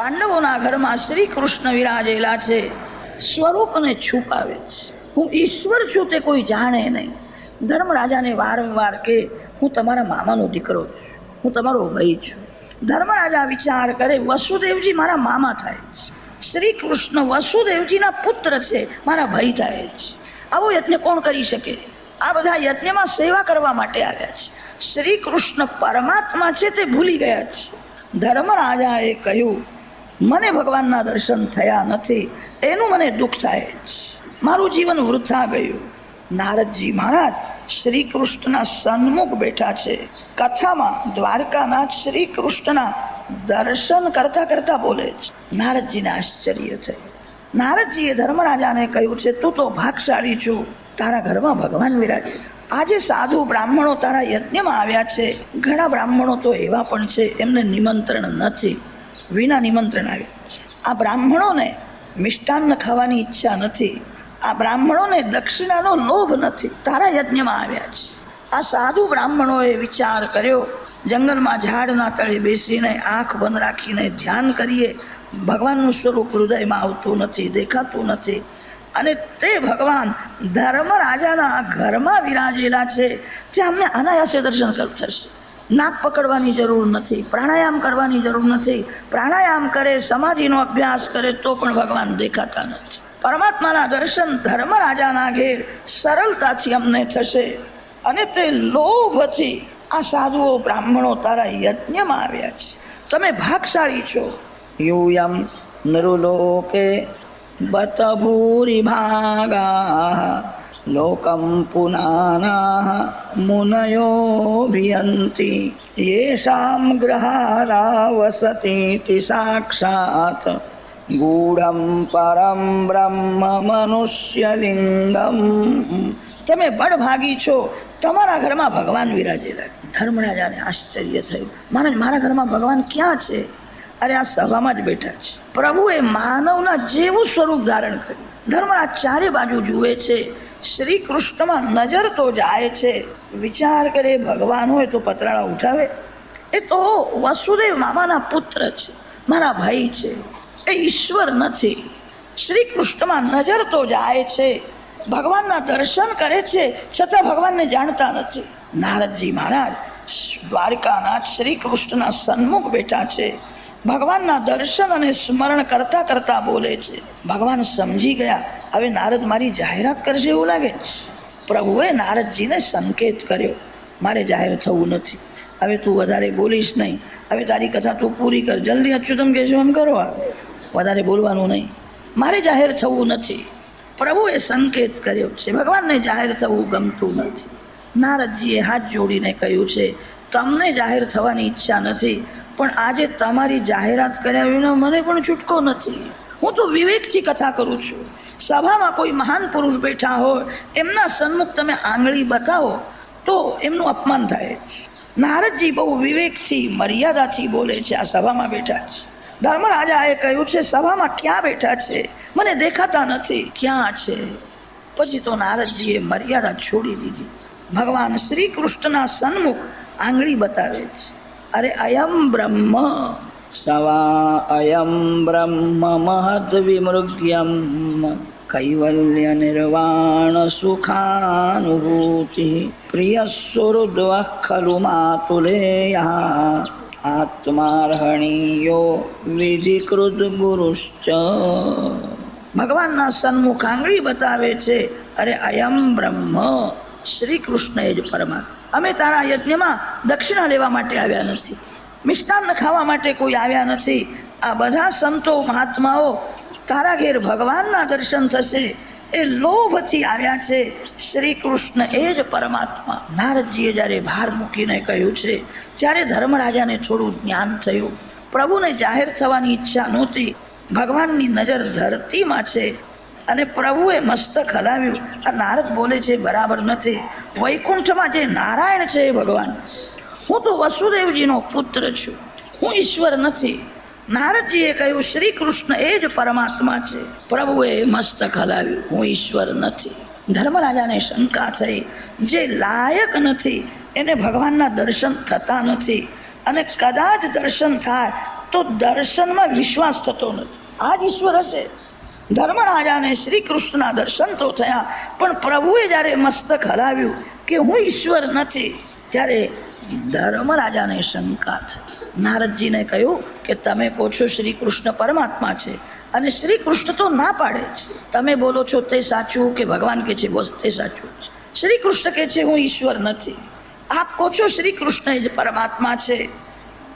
પાંડવોના ઘરમાં શ્રી કૃષ્ણ વિરાજેલા છે, સ્વરૂપને છુપાવે છે. હું ઈશ્વર છું તે કોઈ જાણે નહીં. ધર્મરાજાને વારંવાર કે, હું તમારા મામાનો દીકરો છું. હું તમારો ભાઈ છું. ધર્મરાજા વિચાર કરે, વસુદેવજી મારા મામા થાય છે. શ્રી કૃષ્ણ વસુદેવજીના પુત્ર છે, મારા ભાઈ થાય છે. આવો યજ્ઞ કોણ કરી શકે? આ બધા યજ્ઞમાં સેવા કરવા માટે આવ્યા છે. શ્રી કૃષ્ણ પરમાત્મા છે તે ભૂલી ગયા છે. ધર્મરાજાએ કહ્યું મને ભગવાનના દર્શન થયા નથી, એનું મને દુઃખ થાય છે. મારું જીવન વૃથા ગયું. નારદજી મહારાજ શ્રી કૃષ્ણના સન્મુખ બેઠા છે. કથામાં દ્વારકાનાથ શ્રી કૃષ્ણના દર્શન કરતા કરતા બોલે છે. નારદજીને આશ્ચર્ય થયું. નારદજીએ ધર્મરાજાને કહ્યું છે, તું તો ભાગશાળી છું. તારા ઘરમાં ભગવાન વિરાજે. આજે સાધુ બ્રાહ્મણો તારા યજ્ઞમાં આવ્યા છે. ઘણા બ્રાહ્મણો તો એવા પણ છે, એમને નિમંત્રણ નથી. વિના નિમંત્રણ આવ્યા. આ બ્રાહ્મણોને મિષ્ટાન્ન ખાવાની ઈચ્છા નથી. આ બ્રાહ્મણોને દક્ષિણાનો લોભ નથી. તારા યજ્ઞમાં આવ્યા છે. આ સાધુ બ્રાહ્મણોએ વિચાર કર્યો, જંગલમાં ઝાડના તળે બેસીને આંખ બંધ રાખીને ધ્યાન કરીએ. ભગવાનનું સ્વરૂપ હૃદયમાં આવતું નથી, દેખાતું નથી. અને તે ભગવાન ધર્મ રાજાના ઘરમાં વિરાજેલા છે. તે અમને અનાયાસે દર્શન કર થશે. નાક પકડવાની જરૂર નથી, પ્રાણાયામ કરવાની જરૂર નથી. પ્રાણાયામ કરે, સમાધિનો અભ્યાસ કરે, તો પણ ભગવાન દેખાતા નથી. પરમાત્માના દર્શન ધર્મ રાજાના ઘેર સરળતાથી અમને થશે. અને તે લોભથી આ સાધુઓ બ્રાહ્મણો તારા યજ્ઞમાં આવ્યા છે. તમે ભાગશાળી છો. યુયમ નૃલોકે બત ભૂરી ભાગા લોકમ પુનાના મુનયોભિયંતિ યેષામ ગ્રહારા વસતીતિ સાક્ષાત ગૂઢમ પરમ બ્રહ્મ મનુષ્યલિંગમ તમે બળભાગી છો, તમારા ઘરમાં ભગવાન વિરાજેલા. ધર્મરાજાને આશ્ચર્ય થયું. મહારાજ, મારા ઘરમાં ભગવાન ક્યાં છે? અરે, આ સભામાં જ બેઠા છે. પ્રભુએ માનવના જેવું સ્વરૂપ ધારણ કર્યું. ધર્મરાજ ચારે બાજુ જુએ છે. શ્રી કૃષ્ણમાં નજર તો જાય છે. વિચાર કરે ભગવાન હોય તો પતરાળા ઉઠાવે. એ તો વસુદેવ મામાના પુત્ર છે, મારા ભાઈ છે. એ ઈશ્વર નથી. શ્રી કૃષ્ણમાં નજર તો જાય છે. ભગવાનના દર્શન કરે છે, છતાં ભગવાનને જાણતા નથી. નારદજી મહારાજ, દ્વારકાનાથ શ્રી કૃષ્ણના સન્મુખ બેઠા છે. ભગવાનના દર્શન અને સ્મરણ કરતા કરતા બોલે છે. ભગવાન સમજી ગયા, હવે નારદ મારી જાહેરાત કરશે એવું લાગે પ્રભુએ નારદજીને સંકેત કર્યો, મારે જાહેર થવું નથી. હવે તું વધારે બોલીશ નહીં. હવે તારી કથા તું પૂરી કર. જલ્દી અચ્યુતમ કહેશો એમ કરો. વધારે બોલવાનું નહીં. મારે જાહેર થવું નથી. પ્રભુએ સંકેત કર્યો છે, ભગવાનને જાહેર થવું ગમતું નથી. નારદજીએ હાથ જોડીને કહ્યું છે, તમને જાહેર થવાની ઈચ્છા નથી. પણ આજે તમારી જાહેરાત કર્યા વિના મને પણ છૂટકો નથી. હું તો વિવેકથી કથા કરું છું. સભામાં કોઈ મહાન પુરુષ બેઠા હોય, એમના સન્મુખ તમે આંગળી બતાવો, તો એમનું અપમાન થાય છે નારદજી બહુ વિવેકથી, મર્યાદાથી બોલે છે, આ સભામાં બેઠા છે. ધર્મરાજાએ કહ્યું છે, સભામાં ક્યાં બેઠા છે? મને દેખાતા નથી. ક્યાં છે? પછી તો નારદજીએ મર્યાદા છોડી દીધી. ભગવાન શ્રી કૃષ્ણના સન્મુખ આંગળી બતાવે છે. અરે અયમ બ્રહ્મ. સવા અયમ બ્રહ્મ મહદ વિમૃગ્યમ. કૈવલ્ય નિર્વાણ સુખાનુભૂતિ. પ્રિય સુહૃદ્વ ખલુ માતુલેયા. આત્માર્હણીયો વિધિકૃત ગુરુશ્ચ. ભગવાનના સન્મુખ આંગળી બતાવે છે, અરે અયમ બ્રહ્મ. શ્રી કૃષ્ણ એ જ પરમાત્મા. અમે તારા યજ્ઞમાં દક્ષિણા લેવા માટે આવ્યા નથી. મિષ્ટાન્ન ખાવા માટે કોઈ આવ્યા નથી. આ બધા સંતો મહાત્માઓ તારા ઘેર ભગવાનના દર્શન થશે એ લોભથી આવ્યા છે. શ્રી કૃષ્ણ એ જ પરમાત્મા. નારદજીએ જ્યારે ભાર મૂકીને કહ્યું છે ત્યારે ધર્મરાજાને થોડું જ્ઞાન થયું, પ્રભુને જાહેર થવાની ઈચ્છા નહોતી, ભગવાનની નજર ધરતીમાં છે. અને પ્રભુએ મસ્તક હલાવ્યું. આ નારદ બોલે છે, બરાબર નથી. વૈકુંઠમાં જે નારાયણ છે એ ભગવાન. હું તો વસુદેવજીનો પુત્ર છું. હું ઈશ્વર નથી. નારદજીએ કહ્યું શ્રી કૃષ્ણ એ જ પરમાત્મા છે. પ્રભુએ મસ્તક હલાવ્યું. હું ઈશ્વર નથી. ધર્મરાજાને શંકા થઈ. જે લાયક નથી, એને ભગવાનના દર્શન થતા નથી. અને કદાચ દર્શન થાય, તો દર્શનમાં વિશ્વાસ થતો નથી. આ જ ઈશ્વર હશે. ધર્મરાજાને શ્રી કૃષ્ણના દર્શન તો થયા, પણ પ્રભુએ જ્યારે મસ્તક હલાવ્યું કે હું ઈશ્વર નથી, ત્યારે ધર્મરાજાને શંકા થઈ. નારદજીને કહ્યું કે તમે કહો છો શ્રી કૃષ્ણ પરમાત્મા છે અને શ્રી કૃષ્ણ તો ના પાડે છે. તમે બોલો છો તે સાચું કે ભગવાન કે છે? તે સાચું છે. શ્રી કૃષ્ણ કે છે, હું ઈશ્વર નથી. આપ કહો છો શ્રી કૃષ્ણ જ પરમાત્મા છે.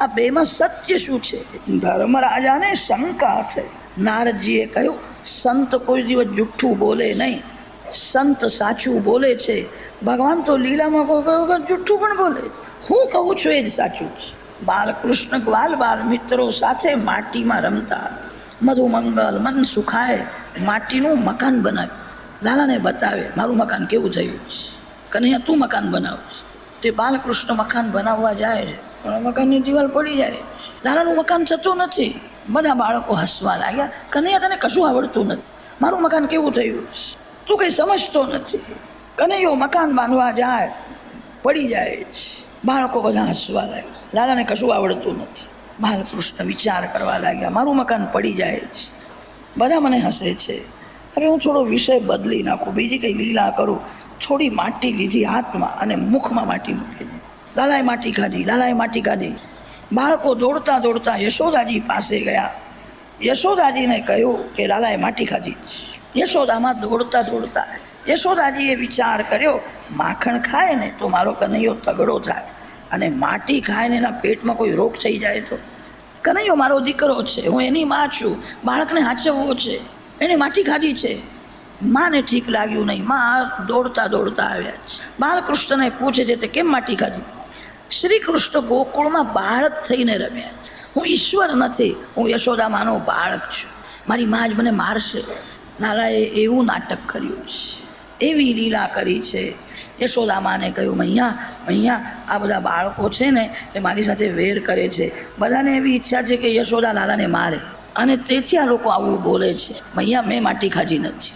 આ બેમાં સત્ય શું છે? ધર્મરાજાને શંકા થઈ. નારદજીએ કહ્યું, સંત કોઈ દિવસ જુઠ્ઠું બોલે નહીં. સંત સાચું બોલે છે. ભગવાન તો લીલામાં જુઠ્ઠું પણ બોલે. હું કહું છું એ જ સાચું છે. બાલકૃષ્ણ ગ્વાલ બાલ મિત્રો સાથે માટીમાં રમતા મધુમંગલ મન સુખાય માટીનું મકાન બનાવ્યું. લાલાને બતાવે, મારું મકાન કેવું થયું છે? કનૈયા, તું મકાન બનાવ તે બાલકૃષ્ણ મકાન બનાવવા જાય છે, પણ મકાનની દિવાલ પડી જાય લાલાનું મકાન થતું નથી. બધા બાળકો હસવા લાગ્યા. કનૈયા, તને કશું આવડતું નથી. મારું મકાન કેવું થયું? તું કંઈ સમજતો નથી. કનૈયો મકાન બાંધવા જાય, પડી જાય બાળકો બધા હસવા લાગ્યા. લાલાને કશું આવડતું નથી. બાલકૃષ્ણ વિચાર કરવા લાગ્યા, મારું મકાન પડી જાય છે બધા મને હસે છે. હવે હું થોડો વિષય બદલી નાખું, બીજી કંઈ લીલા કરું. થોડી માટી લીધી હાથમાં અને મુખમાં માટી મૂકી દીધી. લાલાએ માટી ખાધી, લાલાએ માટી ખાધી. બાળકો દોડતા દોડતા યશોદાજી પાસે ગયા. યશોદાજીને કહ્યું કે, લાલાએ માટી ખાધી. યશોદામાં દોડતા દોડતા યશોદાજીએ વિચાર કર્યો, માખણ ખાય ને તો મારો કનૈયો તગડો થાય અને માટી ખાય ને એના પેટમાં કોઈ રોગ થઈ જાય તો? કનૈયો મારો દીકરો છે, હું એની માં છું, બાળકને હાચવવો છે એણે માટી ખાધી છે. માને ઠીક લાગ્યું નહીં, માં દોડતા દોડતા આવ્યા બાલકૃષ્ણને પૂછે છે, તે કેમ માટી ખાધી? શ્રી કૃષ્ણ ગોકુળમાં બાળક થઈને રમ્યા. હું ઈશ્વર નથી, હું યશોદામાનો બાળક છું. મારી મા જ મને મારશે. નારાએ એવું નાટક કર્યું છે. એવી લીલા કરી છે. યશોદામાને કહ્યું, મૈયા મૈયા, આ બધા બાળકો છે ને, એ મારી સાથે વેર કરે છે. બધાને એવી ઈચ્છા છે કે યશોદા લાલાને મારે. અને તેથી આ લોકો આવું બોલે છે. મૈયા, મેં માટી ખાધી નથી.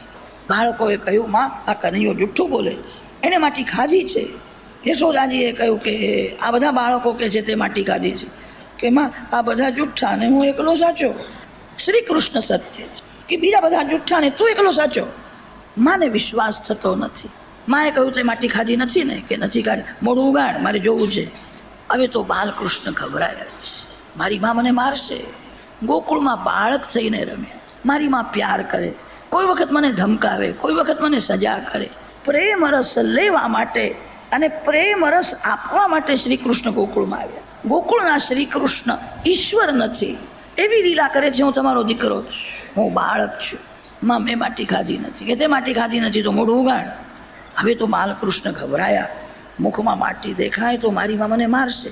બાળકોએ કહ્યું, માં, આ કનૈયો જુઠ્ઠું બોલે એણે માટી ખાધી છે. યશોદાજીએ કહ્યું કે આ બધા બાળકો કે છે તે માટી ખાધી છે, કે માં આ બધા જુઠ્ઠા ને હું એકલો સાચો? શ્રી કૃષ્ણ સત્ય કે બીજા બધા જુઠ્ઠા ને તું એકલો સાચો? માને વિશ્વાસ થતો નથી. માએ કહ્યું તે માટી ખાધી નથી ને, કે નથી ખાધી મોડું ઉગાડ, મારે જોવું છે. હવે તો બાલકૃષ્ણ ગભરાયા છે. મારી મા મને મારશે. ગોકુળમાં બાળક થઈને રમે. મારી માં પ્યાર કરે. કોઈ વખત મને ધમકાવે, કોઈ વખત મને સજા કરે. પ્રેમ રસ લેવા માટે અને પ્રેમ રસ આપવા માટે શ્રી કૃષ્ણ ગોકુળમાં આવ્યા. ગોકુળના શ્રી કૃષ્ણ ઈશ્વર નથી. એવી લીલા કરે છે હું તમારો દીકરો. હું બાળક છું. માં મેં માટી ખાધી નથી. કે તે માટી ખાધી નથી તો મોઢું ઉગાડ. હવે તો બાલકૃષ્ણ ગભરાયા. મુખમાં માટી દેખાય તો મારી માં મને મારશે.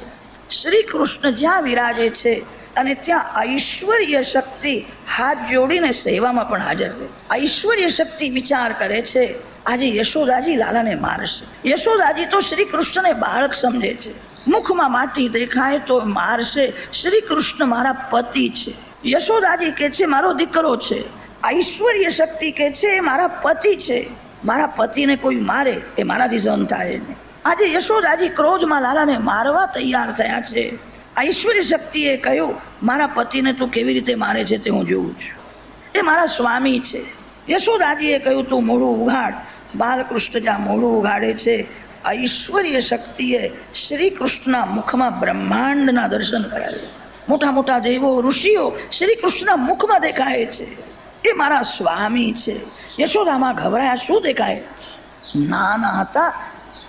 શ્રી કૃષ્ણ જ્યાં વિરાજે છે અને ત્યાં ઐશ્વર્ય શક્તિ હાથ જોડીને સેવામાં પણ હાજર રહે. ઐશ્વર્ય શક્તિ વિચાર કરે છે. આજે યશોદાજી લાલાને મારશે. યશોદાજી તો શ્રી કૃષ્ણને બાળક સમજે છે. મુખમાં માટી દેખાય તો મારશે. શ્રી કૃષ્ણ મારા પતિ છે. યશોદાજી કે છે, મારો દીકરો છે. ઐશ્વર્ય શક્તિ કે છે, એ મારા પતિ છે. મારા પતિને કોઈ મારે, એ મારાથી સહન થાય નહીં. આજે યશોદાજી ક્રોધમાં લાલાને મારવા તૈયાર થયા છે. ઐશ્વર્ય શક્તિએ કહ્યું, મારા પતિને તું કેવી રીતે મારે છે તે હું જોઉં છું. એ મારા સ્વામી છે. યશોદાજીએ કહ્યું, તું મોડું ઉઘાડ. બાલકૃષ્ણ જ્યાં મોઢું ઉગાડે છે. ઐશ્વર્ય શક્તિએ શ્રી કૃષ્ણના મુખમાં બ્રહ્માંડના દર્શન કરાવ્યા. મોટા મોટા દેવો, ઋષિઓ શ્રી કૃષ્ણના મુખમાં દેખાય છે. એ મારા સ્વામી છે. યશોદામાં ગભરાયા, શું દેખાય? નાના હતા,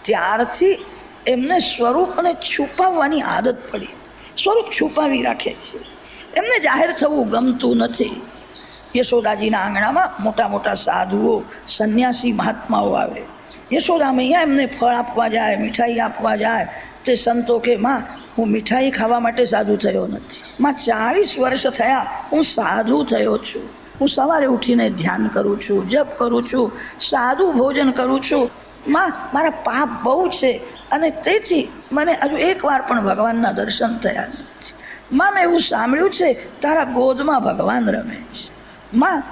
ત્યારથી એમને સ્વરૂપને છુપાવવાની આદત પડી. સ્વરૂપ છુપાવી રાખે છે. એમને જાહેર થવું ગમતું નથી. યશોદાજીના આંગણામાં મોટા મોટા સાધુઓ, સંન્યાસી મહાત્માઓ આવે. યશોદા મૈયા એમને ફળ આપવા જાય, મીઠાઈ આપવા જાય. તે સંતો કે, માં, હું મીઠાઈ ખાવા માટે સાધુ થયો નથી. માં, ચાળીસ વર્ષ થયા હું સાધુ થયો છું. હું સવારે ઉઠીને ધ્યાન કરું છું, જપ કરું છું સાદું ભોજન કરું છું. માં, મારા પાપ બહુ છે અને તેથી મને હજુ એકવાર પણ ભગવાનના દર્શન થયા નથી. માં, મેં એવું સાંભળ્યું છે, તારા ગોદમાં ભગવાન રમે છે. માં,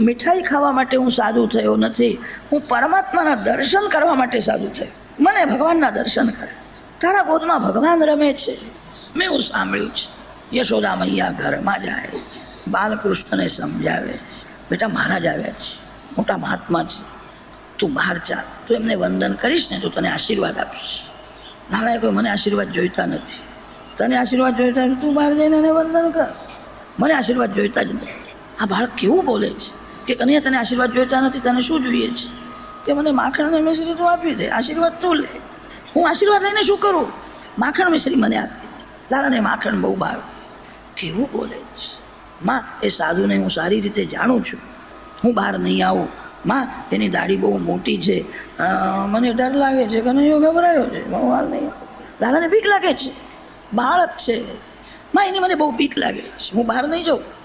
મીઠાઈ ખાવા માટે હું સાધુ થયો નથી. હું પરમાત્માના દર્શન કરવા માટે સાધુ થયો. મને ભગવાનના દર્શન કરે. તારા ગોદમાં ભગવાન રમે છે. મેં એવું સાંભળ્યું છે. યશોદા મૈયા ઘરમાં જાય. બાલકૃષ્ણને સમજાવે બેટા, મહારાજ આવ્યા છે. મોટા મહાત્મા છે. તું બહાર ચાલ. તું એમને વંદન કરીશ ને તો તને આશીર્વાદ આપીશ. નારાયણ કોઈ મને આશીર્વાદ જોઈતા નથી. તને આશીર્વાદ જોઈતા તું બહાર જઈને એને વંદન કર. મને આશીર્વાદ જોઈતા જ નથી. આ બાળક કેવું બોલે છે? કે કનૈયા, તને આશીર્વાદ જોઈતા નથી, તને શું જોઈએ છે? કે મને માખણ અને મિશ્રી તું આપી દે, આશીર્વાદ તું લે. હું આશીર્વાદ લઈને શું કરું? માખણ મિશ્રી મને આપી દે. લાલાને માખણ બહુ ભાવે. કેવું બોલે છે? માં, એ સાધુને હું સારી રીતે જાણું છું. હું બહાર નહીં આવું. માં, તેની દાઢી બહુ મોટી છે. મને ડર લાગે છે, કનૈયો ગભરાયો છે. હું બહાર નહીં લાલાને બીક લાગે છે. બાળક છે. માં, એની મને બહુ બીક લાગે છે. હું બહાર નહીં જાઉં.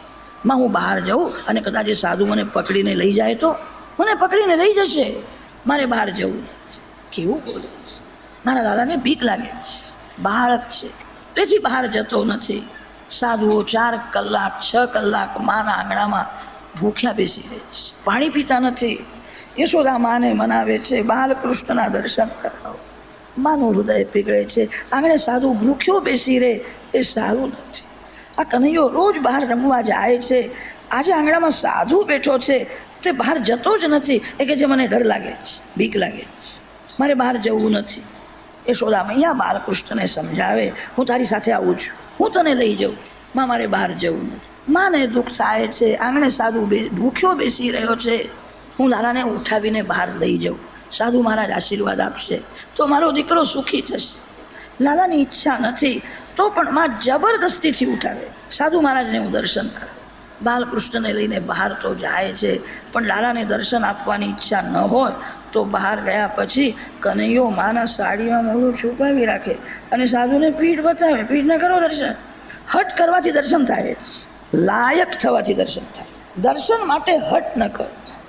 માં હું બહાર જાઉં અને કદાચ એ સાધુ મને પકડીને લઈ જાય તો? મને પકડીને લઈ જશે. મારે બહાર જવું કેવું બોલે મારા દાદાને બીક લાગે છે. બાળક છે. તેથી બહાર જતો નથી. સાધુઓ ચાર કલાક, છ કલાક માના આંગણામાં ભૂખ્યા બેસી રહે છે. પાણી પીતા નથી. યશોદા માને મનાવે છે બાલકૃષ્ણના દર્શન કરાવો. માનું હૃદય પીગળે છે. આંગણે સાધુ ભૂખ્યો બેસી રહે એ સારું નથી. આ કનૈયો રોજ બહાર રમવા જાય છે. આજે આંગણામાં સાધુ બેઠો છે. તે બહાર જતો જ નથી. એ કે જે મને ડર લાગે છે, બીક લાગે છે. મારે બહાર જવું નથી. યશોદા મૈયા બાલકૃષ્ણને સમજાવે, હું તારી સાથે આવું છું. હું તને લઈ જાઉં. માં મારે બહાર જવું નથી. માને દુઃખ થાય છે. આંગણે સાધુ ભૂખ્યો બેસી રહ્યો છે. હું લાલાને ઉઠાવીને બહાર લઈ જાઉં. સાધુ મહારાજ આશીર્વાદ આપશે. તો મારો દીકરો સુખી થશે. લાલાની ઈચ્છા નથી, તો પણ માં જબરદસ્તીથી ઉઠાવે. સાધુ મહારાજને હું દર્શન કરું. બાલકૃષ્ણને લઈને બહાર તો જાય છે, પણ લાલાને દર્શન આપવાની ઈચ્છા ન હોય, તો બહાર ગયા પછી કનૈયો માના સાડીમાં મોઢું છુપાવી રાખે અને સાધુને પીઠ બતાવે. પીઠને કરો દર્શન. હટ કરવાથી દર્શન થાય લાયક થવાથી દર્શન થાય. દર્શન માટે હટ ન કર.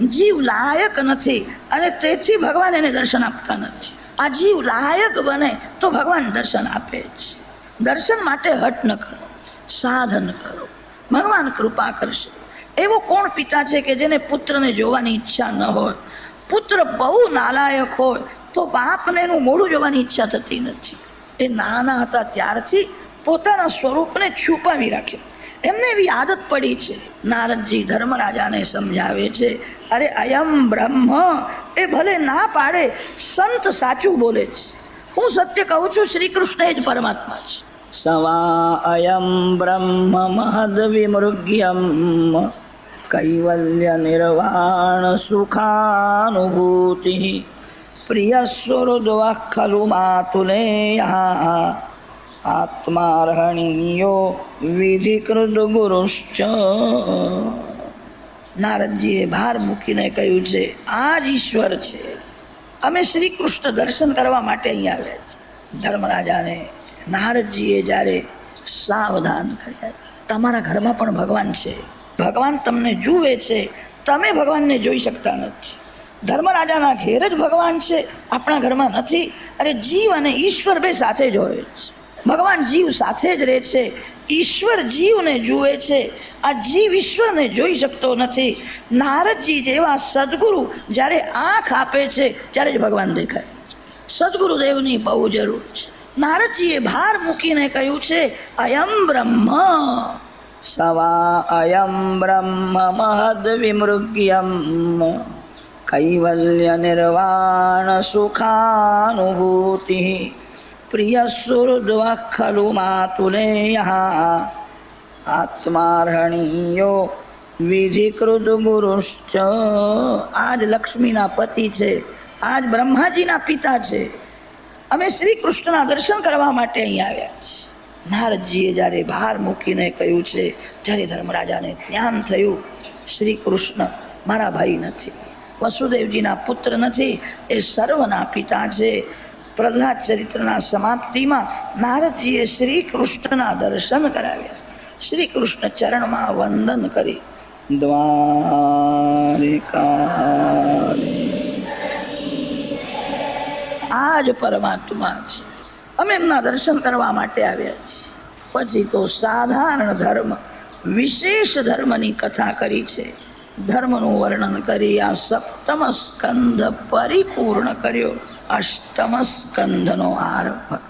જીવ લાયક નથી અને તેથી ભગવાન એને દર્શન આપતા નથી. આ જીવ લાયક બને તો ભગવાન દર્શન આપે છે દર્શન માટે હટ ન કરો, સાધન કરો, ભગવાન કૃપા કરશે. એવો કોણ પિતા છે કે જેને પુત્રને જોવાની ઈચ્છા ન હોય? પુત્ર બહુ નાલાયક હોય તો બાપને એનું મોડું જોવાની ઈચ્છા થતી નથી. એ નાના હતા ત્યારથી પોતાના સ્વરૂપને છુપાવી રાખ્યું. એમને એવી આદત પડી છે. નારદજી ધર્મરાજાને સમજાવે છે, અરે અયમ બ્રહ્મ, એ ભલે ના પાડે, સંત સાચું બોલે છે. હું સત્ય કહું છું, શ્રી કૃષ્ણ જ પરમાત્મા છે. સવા અયમ બ્રહ્મ, મહદ વિમૃગ્યમ, કૈવલ્ય નિર્વાણ સુખાનુભૂતિ. પ્રિય સુહૃદવ ખલુ માતુલેયા આત્માર્હણીયો વિધિકૃત ગુરુશ્ચ નારદજીએ ભાર મૂકીને કહ્યું છે આ જ ઈશ્વર છે. અમે શ્રી કૃષ્ણ દર્શન કરવા માટે અહીંયા આવ્યા છીએ. ધર્મરાજાને નારદજીએ જ્યારે સાવધાન કર્યા તમારા ઘરમાં પણ ભગવાન છે. ભગવાન તમને જુએ છે. તમે ભગવાનને જોઈ શકતા નથી. ધર્મરાજાના ઘેર જ ભગવાન છે. આપણા ઘરમાં નથી. અરે જીવ અને ઈશ્વર બે સાથે જ હોય છે. ભગવાન જીવ સાથે જ રહે છે. ઈશ્વર જીવને જુએ છે. આ જીવ ઈશ્વરને જોઈ શકતો નથી. નારદજી જેવા સદગુરુ જ્યારે આંખ આપે છે, ત્યારે જ ભગવાન દેખાય. સદગુરુદેવની બહુ જરૂર છે. નારદજીએ ભાર મૂકીને કહ્યું છે, અયમ બ્રહ્મ. સવા અયમ બ્રહ્મ મહદ વિમૃગ્યમ. કૈવલ્ય નિર્વાણ સુખાનુભૂતિ. સુહૃદ્વ ખલુ માતુલેયા આત્માર્હણીયો વિધિકૃત ગુરુશ્ચ આજ લક્ષ્મીના પતિ છે આજ બ્રહ્માજીના પિતા છે અમે શ્રી કૃષ્ણના દર્શન કરવા માટે અહીંયા આવ્યા છીએ. નારદજીએ જ્યારે ભાર મૂકીને કહ્યું છે ત્યારે ધર્મરાજાને જ્ઞાન થયું શ્રી કૃષ્ણ મારા ભાઈ નથી, વસુદેવજીના પુત્ર નથી, એ સર્વના પિતા છે પ્રહલાદ ચરિત્રના સમાપ્તિમાં નારદજીએ શ્રી કૃષ્ણના દર્શન કરાવ્યા. શ્રી કૃષ્ણ ચરણમાં વંદન કરી. દ્વારિકા આ પરમાત્મા છે. અમે એમના દર્શન કરવા માટે આવ્યા છીએ. પછી તો સાધારણ ધર્મ, વિશેષ ધર્મની કથા કરી છે. ધર્મનું વર્ણન કરી આ સપ્તમ સ્કંધ પરિપૂર્ણ કર્યો. અષ્ટમ સ્કંધનો આરંભ